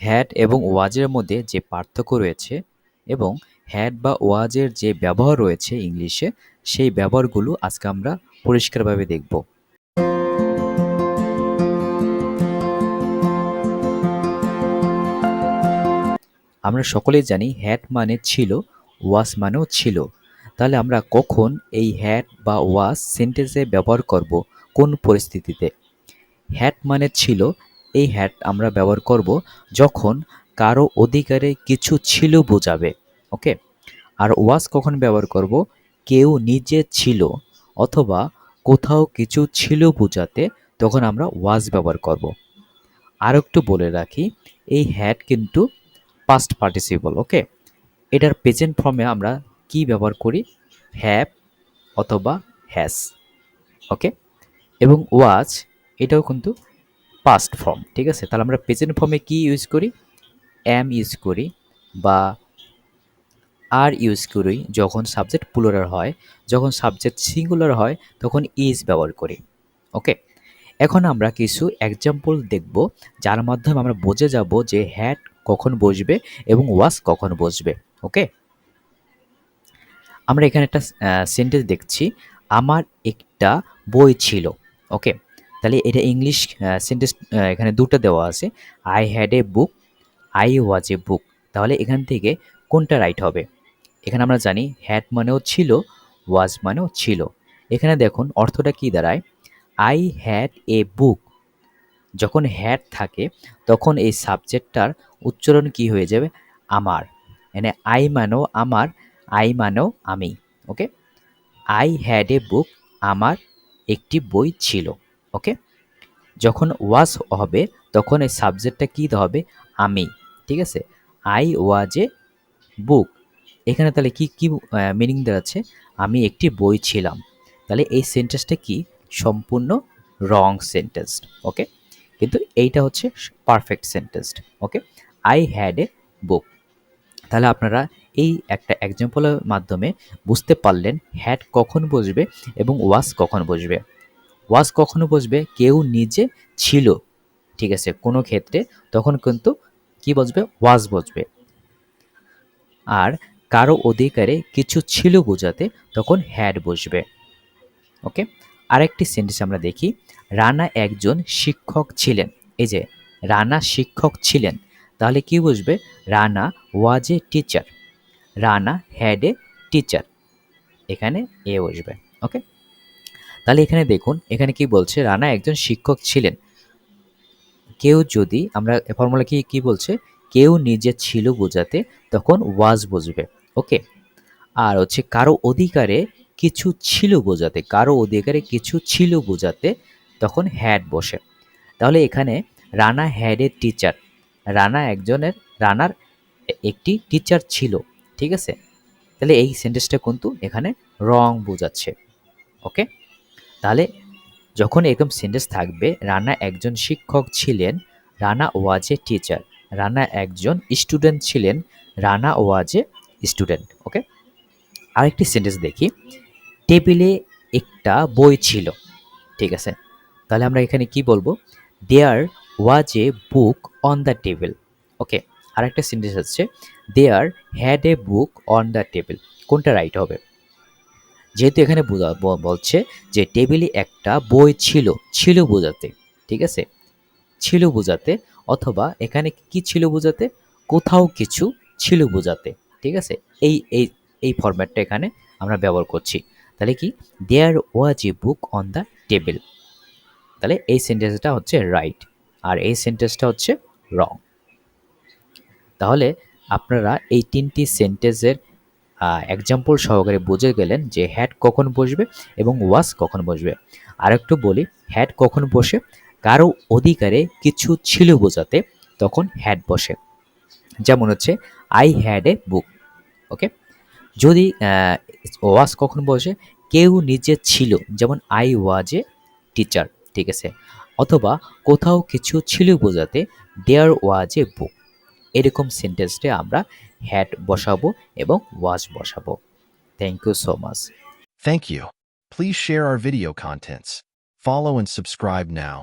Had এবং ওয়াজের মধ্যে যে পার্থক্য রয়েছে এবং হ্যাট বা ওয়াজের যে ব্যবহার রয়েছে ইংলিশে, সেই ব্যবহারগুলো আজকে আমরা পরিষ্কারভাবে দেখব। আমরা সকলেই জানি হ্যাট মানে ছিল ওয়াস মানেও ছিল। তাহলে আমরা কখন এই হ্যাট বা ওয়াস সেন্টেন্সে ব্যবহার করব? কোন পরিস্থিতিতে? হ্যাট মানে ছিল এই হ্যাড আমরা ব্যবহার করব যখন কারও অধিকারে কিছু ছিল বোঝাবে ওকে আর ওয়াস কখন ব্যবহার করব? কেউ নিজে ছিল অথবা কোথাও কিছু ছিল বোঝাতে তখন আমরা ওয়াজ ব্যবহার করব। আর একটু বলে রাখি, এই হ্যাড কিন্তু পাস্ট পার্টিসিপল ওকে এটার প্রেজেন্ট ফর্মে আমরা কি ব্যবহার করি? হ্যাভ অথবা হ্যাস ওকে এবং ওয়াজ, এটাও কিন্তু পাস্ট ফর্ম ঠিক আছে? তাহলে আমরা প্রেজেন্ট ফর্মে কি ইউজ করি? অ্যাম ইউজ করি বা আর ইউজ করি যখন সাবজেক্ট প্লুরাল হয়, যখন সাবজেক্ট সিঙ্গুলার হয়, তখন ইজ ব্যবহার করি ওকে এখন আমরা কিছু এক্সাম্পল দেখব, যার মাধ্যমে আমরা বুঝে যাব যে হ্যাড কখন বসবে এবং ওয়াস কখন বসবে ওকে আমরা এখানে একটা সেন্টেন্স দেখছি, আমার একটা বই ছিল ওকে তাহলে এটা ইংলিশ সেন্টেন্স এখানে দুটো দেওয়া আছে। I had a book I was a book তাহলে এখান থেকে কোনটা রাইট হবে? এখানে আমরা জানি হ্যাড মানেও ছিল ওয়াজ মানেও ছিল। এখানে দেখুন, অর্থটা কি দাঁড়ায়? আই হ্যাড এ বুক যখন হ্যাড থাকে, তখন এই সাবজেক্টটার উচ্চারণ কি হয়ে যাবে? আমার। মানে আই মানেও আমার আই মানেও আমি। ওকে আই হ্যাড এ বুক আমার একটি বই ছিল। ওকে? যখন ওয়াজ হবে, তখন এই সাবজেক্টটা কী হবে? আমি, ঠিক আছে? আই ওয়াজ এ বুক এখানে তাহলে কি কি মিনিং দাঁড়াচ্ছে? আমি একটি বই ছিলাম। তাহলে এই সেন্টেন্সটা কি? সম্পূর্ণ রং সেন্টেন্স ওকে? কিন্তু এইটা হচ্ছে perfect sentence okay? I had a book তাহলে আপনারা এই একটা এক্সাম্পলের মাধ্যমে বুঝতে পারলেন হ্যাড কখন বসবে এবং ওয়াস কখন বসবে। ওয়াজ কখনো বসবে? কেউ নিজে ছিল। ঠিক আছে, কোনো ক্ষেত্রে তখন কিন্তু কি বসবে? ওয়াজ বসবে। আর কারও অধিকারে কিছু ছিল বোঝাতে তখন হ্যাড বসবে। ওকে? আরেকটি সেন্টেন্স আমরা দেখি। রানা একজন শিক্ষক ছিলেন। এই যে, রানা শিক্ষক ছিলেন। তাহলে কি বুঝবে Rana was a teacher Rana had a teacher এখানে এ বসবে। ওকে? তাহলে এখানে দেখুন, এখানে কি বলছে, রানা একজন শিক্ষক ছিলেন। কেউ যদি, আমরা ফর্মুলা কি কি বলছে? কেউ নিজে ছিল বোঝাতে, তখন ওয়াজ বুঝবে ওকে আর হচ্ছে কারও অধিকারে কিছু ছিল বোঝাতে, কারও অধিকারে কিছু ছিল বোঝাতে, তখন হ্যাড বসে। তাহলে এখানে রানা হ্যাডের টিচার রানা একজনের, রানার একটি টিচার ছিল, ঠিক আছে? তাহলে এই সেন্টেন্সটা কিন্তু এখানে রং বোঝাচ্ছে ওকে তাহলে যখন এরকম সেন্টেন্স থাকবে, রানা একজন শিক্ষক ছিলেন, Rana was a teacher Rana একজন স্টুডেন্ট ছিলেন, Rana was a student okay আরেকটি সেন্টেন্স দেখি টেবিলে একটা বই ছিল, ঠিক আছে? তাহলে আমরা এখানে কি বলব? There was a book on the table okay আরেকটা সেন্টেন্স হচ্ছে there had a book on the table কোনটা রাইট হবে? যেহেতু এখানে বলছে যে টেবিলে একটা বই ছিল ছিল বোঝাতে, ঠিক আছে? ছিল বোঝাতে অথবা এখানে কি ছিল বোঝাতে? কোথাও কিছু ছিল বোঝাতে, ঠিক আছে? এই এই এই ফরম্যাটটা এখানে আমরা ব্যবহার করছি। তাহলে কি? There was a book on the table তাহলে এই সেন্টেন্সটা হচ্ছে রাইট আর এই সেন্টেন্সটা হচ্ছে রং তাহলে আপনারা এই তিনটি সেন্টেন্সের এক্সাম্পল সহকারে বুঝে গেলেন যে হ্যাড কখন বসবে এবং ওয়াস কখন বসবে। আর একটু বলি হ্যাড কখন বসে? কারও অধিকারে কিছু ছিল বোঝাতে তখন হ্যাড বসে। যেমন হচ্ছে আই হ্যাড এ বুক ওকে যদি ওয়াস কখন বসে? কেউ নিজে ছিল, যেমন আই ওয়াজ এ টিচার ঠিক আছে? অথবা কোথাও কিছু ছিল বোঝাতে দেয়ার ওয়াজ এ বুক এরকম সেন্টেন্সটা আমরা হ্যাড বসাবো এবং ওয়াজ বসাবো thank you so much Thank you. Please share our video contents. Follow and subscribe now.